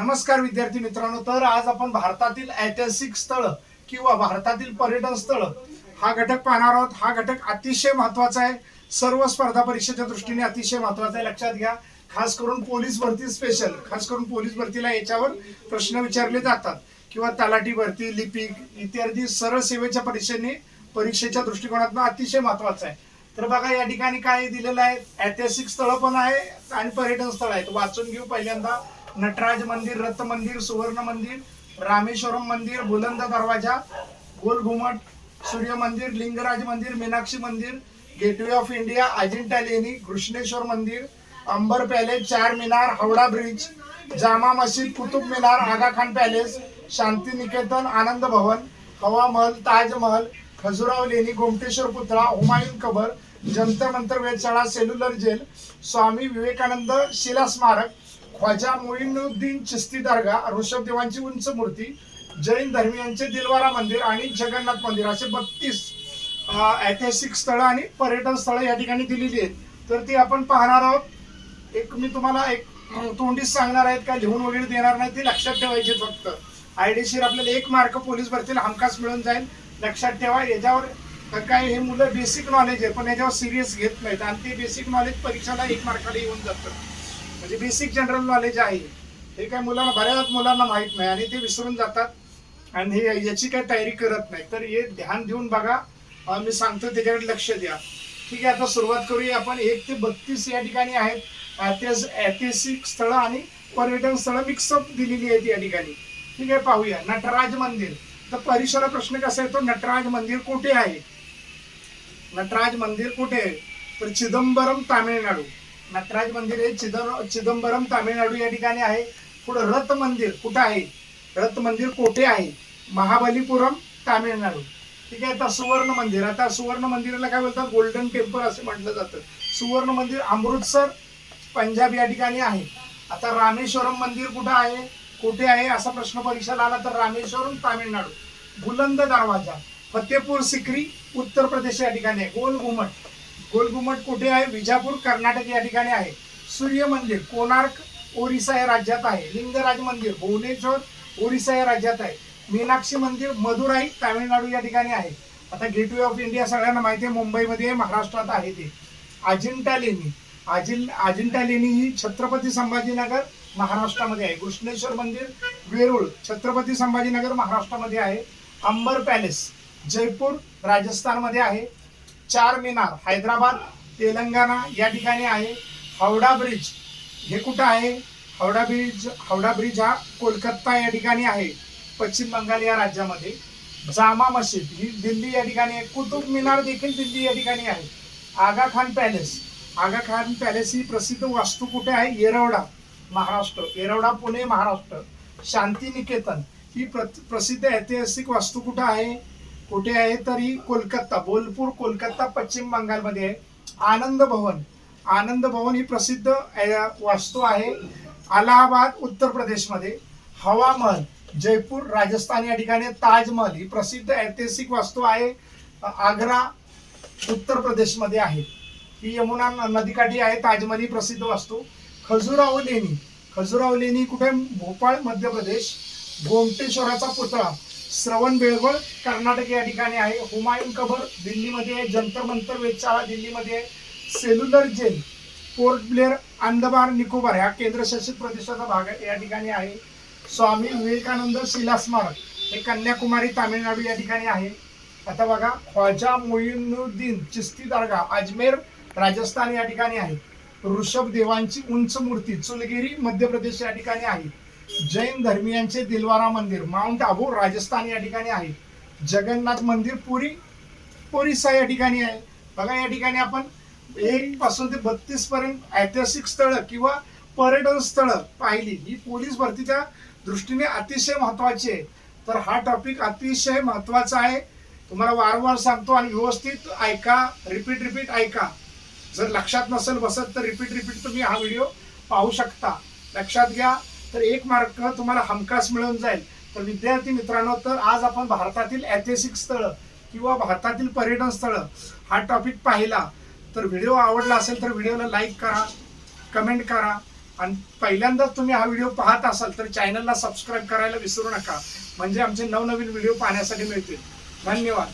नमस्कार विद्यार्थी मित्रांनो तर आज आपण भारतातील ऐतिहासिक स्थळ किंवा भारतातील पर्यटन स्थळ हा घटक पाहणार आहोत. हा घटक अतिशय महत्त्वाचा आहे. सर्व स्पर्धा परीक्षेच्या दृष्टीने अतिशय महत्त्वाचा आहे. लक्षात घ्या. खास करून पोलीस भरती स्पेशल खास करून पोलीस भरतीला याच्यावर प्रश्न विचारले जातात. किंवा तलाठी भरती लिपिक इत्यादी सरळ सेवेच्या परीक्षेने परीक्षेच्या दृष्टिकोनातून अतिशय महत्वाचं आहे. तर बघा या ठिकाणी काय दिलेलं आहे? ऐतिहासिक स्थळ पण आहे आणि पर्यटन स्थळ आहेत. वाचून घेऊ पहिल्यांदा. नटराज मंदिर रथ मंदिर सुवर्ण मंदिर रामेश्वरम मंदिर बुलंद दरवाजा गोल घुमट सूर्य मंदिर लिंगराज मंदिर मीनाक्षी मंदिर गेटवे ऑफ इंडिया अजिंठा लेणी घृष्णेश्वर मंदिर Amber palace Char Minar Howrah bridge Jama Masjid Qutub Minar Aga Khan palace शांती निकेतन आनंद भवन हवा महल ताजमहल खजुराव लेणी गोमटेश्वर पुतळा हुमायून कबर जंतर मंतर वेधशाळा सेल्युलर जेल स्वामी विवेकानंद शिला स्मारक ख्वाजा मोईनुद्दीन चिस्ती दर्गा ऋषभ देवांची उंच मूर्ती जैन धर्मियांचे दिलवारा मंदिर आणि जगन्नाथ मंदिर असे बत्तीस ऐतिहासिक स्थळं आणि पर्यटन स्थळं या ठिकाणी दिलेली आहेत. तर ती आपण पाहणार आहोत. एक मी तुम्हाला एक तोंडीच सांगणार आहेत का लिहून वगैरे देणार नाही ते लक्षात ठेवायचे फक्त. आयडीशीर आपल्याला एक मार्क पोलीस भरतीला हमखास मिळून जाईल. लक्षात ठेवा याच्यावर काय हे मुलं बेसिक नॉलेज आहे पण याच्यावर सिरियस घेत नाहीत. आणि ते बेसिक नॉलेज परीक्षेला एक मार्काला येऊन जातं. म्हणजे बेसिक जनरल नॉलेज आहे. हे काय मुलांना बऱ्याच मुलांना माहीत नाही आणि ते विसरून जातात. आणि हे याची काय तयारी करत नाही. तर हे ध्यान देऊन बघा. मी सांगतो त्याच्याकडे लक्ष द्या. ठीक आहे आता सुरुवात करूया आपण. एक ते बत्तीस या ठिकाणी आहेत. ऐतिहासिक स्थळं आणि पर्यटन स्थळं मिक्सअप दिलेली आहेत या ठिकाणी. ठीक आहे पाहूया. नटराज मंदिर. तर परिसरा प्रश्न कसा येतो? नटराज मंदिर कुठे आहे? नटराज मंदिर कुठे आहे? तर चिदंबरम तामिळनाडू. नटराज मंदिर हे चिदं चिदंबरम तामिळनाडू या ठिकाणी आहे. पुढं रथ मंदिर कुठं आहे? रथ मंदिर कोठे आहे? महाबलीपुरम तामिळनाडू. ठीक आहे आता सुवर्ण मंदिर. आता सुवर्ण मंदिराला काय बोलतात? गोल्डन टेम्पल असं म्हटलं जातं. सुवर्ण मंदिर अमृतसर पंजाब या ठिकाणी आहे. आता रामेश्वरम मंदिर कुठं आहे? कुठे आहे? असा प्रश्न परीक्षेला आला तर रामेश्वरम तामिळनाडू. बुलंद दरवाजा फतेपूर सिक्री उत्तर प्रदेश या ठिकाणी आहे. गोल घुमट. गोल कुठे आहे? विजापूर कर्नाटक या ठिकाणी आहे. सूर्य मंदिर कोणार्क ओरिसा या राज्यात आहे. लिंगराज मंदिर भुवनेश्वर ओरिसा या राज्यात आहे. मीनाक्षी मंदिर मदुराई तामिळनाडू या ठिकाणी आहे. आता गेटवे ऑफ इंडिया सगळ्यांना माहिती आहे मुंबईमध्ये महाराष्ट्रात आहे ते. अजिंठा लेणी. अजिं अजिंठा लेणी ही छत्रपती संभाजीनगर महाराष्ट्रामध्ये आहे. घृष्णेश्वर मंदिर वेरूळ छत्रपती संभाजीनगर महाराष्ट्रामध्ये आहे. अंबर पॅलेस जयपूर राजस्थानमध्ये आहे. चार मिनार हैदराबाद तेलंगणा या ठिकाणी आहे. हावडा ब्रिज हे कुठं आहे? हावडा ब्रिज हावडा ब्रिज हा कोलकाता या ठिकाणी आहे पश्चिम बंगाल या राज्यामध्ये. जामा मस्जिद ही दिल्ली या ठिकाणी आहे. कुतुब मिनार देखील दिल्ली या ठिकाणी आहे. आगा खान पॅलेस आगा खान पॅलेस ही प्रसिद्ध वास्तू कुठे आहे? येरवडा महाराष्ट्र येरवडा पुणे महाराष्ट्र. शांती निकेतन ही प्र प्रसिद्ध ऐतिहासिक वास्तू कुठं आहे? कुठे आहे तरी कोलकाता बोलपूर कोलकाता पश्चिम बंगालमध्ये आहे. आनंद भवन. आनंद भवन ही प्रसिद्ध वास्तू आहे. अलाहाबाद उत्तर प्रदेशमध्ये. हवा महल जयपूर राजस्थान या ठिकाणी ताजमहल ही प्रसिद्ध ऐतिहासिक वास्तू आहे. आग्रा उत्तर प्रदेशमध्ये आहे. ही यमुना न- नदीकाठी आहे. ताजमहल ही प्रसिद्ध वास्तू. खजुराहो लेणी. खजुराहो लेणी कुठे? भोपाळ मध्य प्रदेश. गोमटेश्वराचा पुतळा. श्रवण बेळगोळ कर्नाटक या ठिकाणी आहे. हुमायून कबर दिल्लीमध्ये आहे. जंतर मंतर वेधशाळा दिल्लीमध्ये आहे. Cellular jail port Blair Andaman Nicobar ह्या केंद्रशासित प्रदेशाचा भाग या ठिकाणी आहे. स्वामी विवेकानंद शिला स्मारक हे कन्याकुमारी तामिळनाडू या ठिकाणी आहे. आता बघा ख्वाजा मोईनुद्दीन चिस्ती दर्गा अजमेर राजस्थान या ठिकाणी आहे. ऋषभ देवांची उंच मूर्ती चुलगिरी मध्य प्रदेश या ठिकाणी आहे. जैन धर्मियांचे दिलवारा मंदिर माउंट आबू राजस्थान या ठिकाणी आहे. जगन्नाथ मंदिर पुरी ओरिसा या ठिकाणी आहे. बघा या ठिकाणी आपण एक पासून ते बत्तीस पर्यंत ऐतिहासिक स्थळं किंवा पर्यटन स्थळं पाहिली. ही पोलीस भरतीच्या दृष्टीने अतिशय महत्वाची आहे. तर हा टॉपिक अतिशय महत्त्वाचा आहे. तुम्हाला वारंवार सांगतो आणि व्यवस्थित ऐका रिपीट रिपीट ऐका. जर लक्षात नसेल बसत तर रिपीट रिपीट तुम्ही हा व्हिडिओ पाहू शकता. लक्षात घ्या. तर एक मार्क तुम्हाला हमखास मिळून जाईल. तर विद्यार्थी मित्रांनो तर आज आपण भारतातील ऐतिहासिक स्थळं किंवा भारतातील पर्यटन स्थळं हा टॉपिक पाहिला. तर व्हिडिओ आवडला असेल तर व्हिडिओला लाईक करा कमेंट करा. आणि पहिल्यांदाच तुम्ही हा व्हिडिओ पाहत असाल तर चॅनलला सबस्क्राईब करायला विसरू नका. म्हणजे आमचे नवनवीन व्हिडिओ पाहण्यासाठी मिळतील. धन्यवाद.